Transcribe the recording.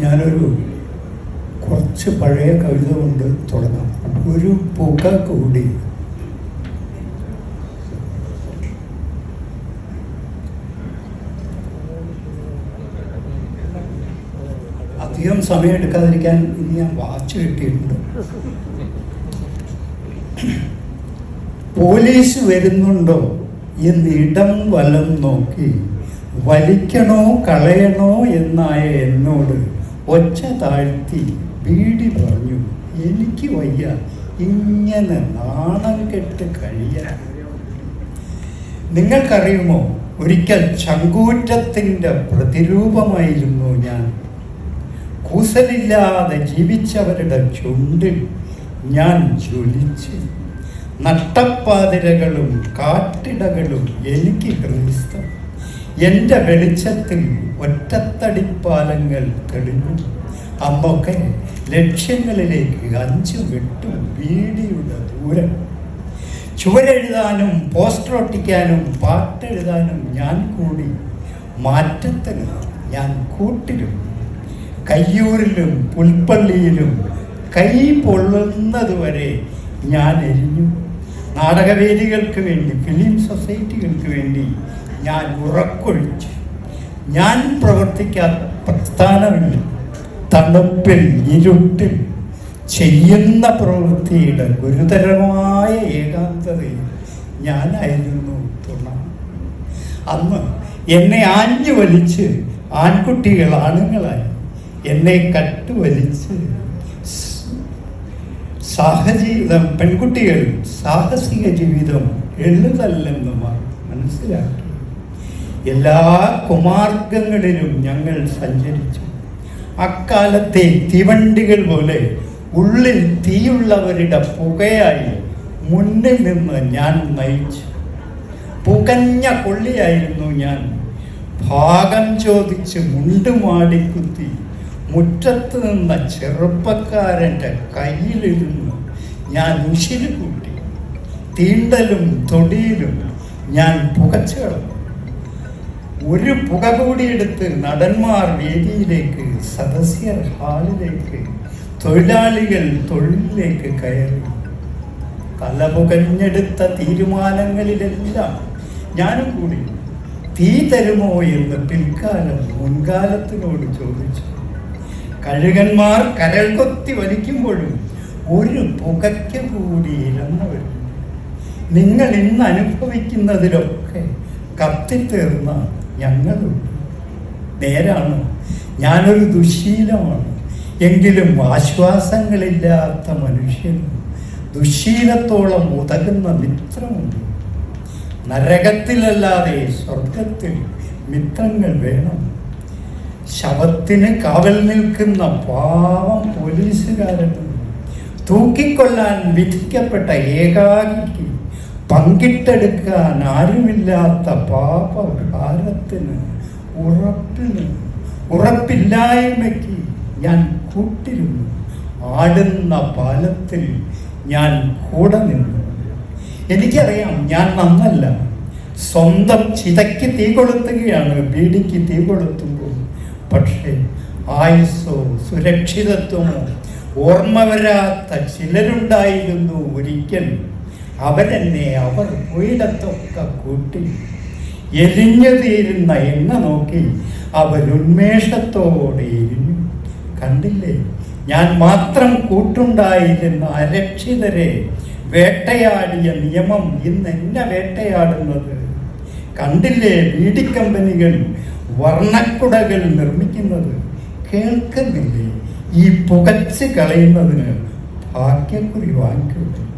ഞാനൊരു കുറച്ച് പഴയ കവിത കൊണ്ട് തുടങ്ങാം. ഒരു പുക കൂടി. അധികം സമയം എടുക്കാതിരിക്കാൻ ഇനി ഞാൻ വാച്ച് കിട്ടിയിട്ടുണ്ട്. പോലീസ് വരുന്നുണ്ടോ? എന്നിടം വലം നോക്കി. വലിക്കണോ കളയണോ എന്നായ എന്നോട് ഒച്ച താഴ്ത്തി ബീഡി പറഞ്ഞു എനിക്ക് വയ്യ ഇങ്ങനെ നാണം കെട്ട് കഴിയാൻ. നിങ്ങൾക്കറിയുമോ ഒരിക്കൽ ചങ്കൂറ്റത്തിന്റെ പ്രതിരൂപമായിരുന്നു ഞാൻ. കൂസലില്ലാതെ ജീവിച്ചവരുടെ ചുണ്ടിൽ ഞാൻ ജ്വലിച്ച്. നട്ടപ്പാതിരകളും കാട്ടിടകളും എനിക്ക് ക്രിസ്തം. എന്റെ വെളിച്ചത്തിൽ ഒറ്റത്തടിപ്പാലങ്ങൾ തെളിഞ്ഞു. അമ്മൊക്കെ ലക്ഷ്യങ്ങളിലേക്ക് അഞ്ചു വിട്ടു വീടിയുടെ ദൂരം. ചുവരെഴുതാനും പോസ്റ്റർ ഒട്ടിക്കാനും പാട്ടെഴുതാനും ഞാൻ കൂടി. മാറ്റത്തിന് ഞാൻ കൂട്ടിലും കയ്യൂരിലും പുൽപ്പള്ളിയിലും കൈ പൊള്ളുന്നതുവരെ ഞാൻ എരിഞ്ഞു. നാടകവേദികൾക്ക് വേണ്ടി ഫിലിം സൊസൈറ്റികൾക്ക് വേണ്ടി ഞാൻ ഉറക്കൊഴിച്ച്. ഞാൻ പ്രവർത്തിക്കാത്ത പ്രസ്ഥാനമില്ല. തണുപ്പിൽ ഇരുട്ടിൽ ചെയ്യുന്ന പ്രവൃത്തിയുടെ ഗുരുതരമായ ഏകാന്തതയിൽ ഞാനായിരുന്നു തുണ. അന്ന് എന്നെ ആഞ്ഞു വലിച്ച് ആൺകുട്ടികൾ ആണുങ്ങളായി എന്നെ കട്ടുവലിച്ച് സാഹജീവിതം പെൺകുട്ടികൾ സാഹസിക ജീവിതം എഴുതല്ലെന്ന് മനസ്സിലാക്കി. എല്ലാ കുമാർഗങ്ങളിലും ഞങ്ങൾ സഞ്ചരിച്ചു. അക്കാലത്തെ തീവണ്ടികൾ പോലെ ഉള്ളിൽ തീയുള്ളവരുടെ പുകയായി മുന്നിൽ നിന്ന് ഞാൻ നയിച്ചു. പുകഞ്ഞ കൊള്ളിയായിരുന്നു ഞാൻ. ഭാഗം ചോദിച്ച് മുണ്ടുമാടിക്കുത്തി മുറ്റത്ത് നിന്ന ചെറുപ്പക്കാരന്റെ കയ്യിലിരുന്ന് ഞാൻ ഉശിരുകൂട്ടി. തീണ്ടലും തൊടിയിലും ഞാൻ പുകച്ചു കളഞ്ഞു ഒരു പുക കൂടി എടുത്ത് നടന്മാർ വേദിയിലേക്ക് സദസ്യർ ഹാളിലേക്ക് തൊഴിലാളികൾ തൊഴിലിലേക്ക് കയറി. തലപുകഞ്ഞെടുത്ത തീരുമാനങ്ങളിലെല്ലാം ഞാനും കൂടി തീ തരുമോ എന്ന് പിൽക്കാലം മുൻകാലത്തിനോട് ചോദിച്ചു. കഴുകന്മാർ കരൾ കൊത്തി വലിക്കുമ്പോഴും ഒരു പുകയ്ക്ക് കൂടി ഇരന്നവർ നിങ്ങൾ ഇന്ന് അനുഭവിക്കുന്നതിലൊക്കെ കത്തിത്തീർന്ന ഞങ്ങളുണ്ട് നേരാണ് ഞാനൊരു ദുശീലമാണ്. എങ്കിലും ആശ്വാസങ്ങളില്ലാത്ത മനുഷ്യനും ദുശീലത്തോളം ഉതകുന്ന മിത്രമുണ്ട്. നരകത്തിലല്ലാതെ സ്വർഗത്തിൽ മിത്രങ്ങൾ വേണം. ശവത്തിന് കാവൽ നിൽക്കുന്ന പാവം പോലീസുകാരനും തൂക്കിക്കൊള്ളാൻ വിധിക്കപ്പെട്ട ഏകാകിക്ക് പങ്കിട്ടെടുക്കാൻ ആരുമില്ലാത്ത പാപ ഭാരത്തിന് ഉറപ്പിന് ഉറപ്പില്ലായ്മയ്ക്ക് ഞാൻ കൂട്ടിരുന്നു. ആടുന്ന പാലത്തിൽ ഞാൻ കൂടെ നിന്നു. എനിക്കറിയാം ഞാൻ നന്നല്ല. സ്വന്തം ചിതയ്ക്ക് തീ കൊളുത്തുകയാണ് ബീഡിക്ക് തീ കൊളുത്തുമ്പോൾ. പക്ഷേ ആയുസ്സോ സുരക്ഷിതത്വമോ ഓർമ്മ വരാത്ത ചിലരുണ്ടായിരുന്നു ഒരിക്കൽ. അവരെന്നെ അവർ പോയിടത്തൊക്കെ കൂട്ടി. എരിഞ്ഞു തീരുന്ന എണ്ണ നോക്കി അവരുന്മേഷത്തോടെ എരിഞ്ഞു കണ്ടില്ലേ? ഞാൻ മാത്രം കൂട്ടുണ്ടായിരുന്ന അരക്ഷിതരെ വേട്ടയാടിയ നിയമം ഇന്ന് എന്നെ വേട്ടയാടുന്നത്. കണ്ടില്ലേ ബീഡി കമ്പനികൾ വർണക്കുടകൾ നിർമ്മിക്കുന്നത്? കേൾക്കുന്നില്ലേ? ഈ പുകച്ച് കളയുന്നതിന് ഭാഗ്യക്കുറി വാങ്ങിക്കുന്നു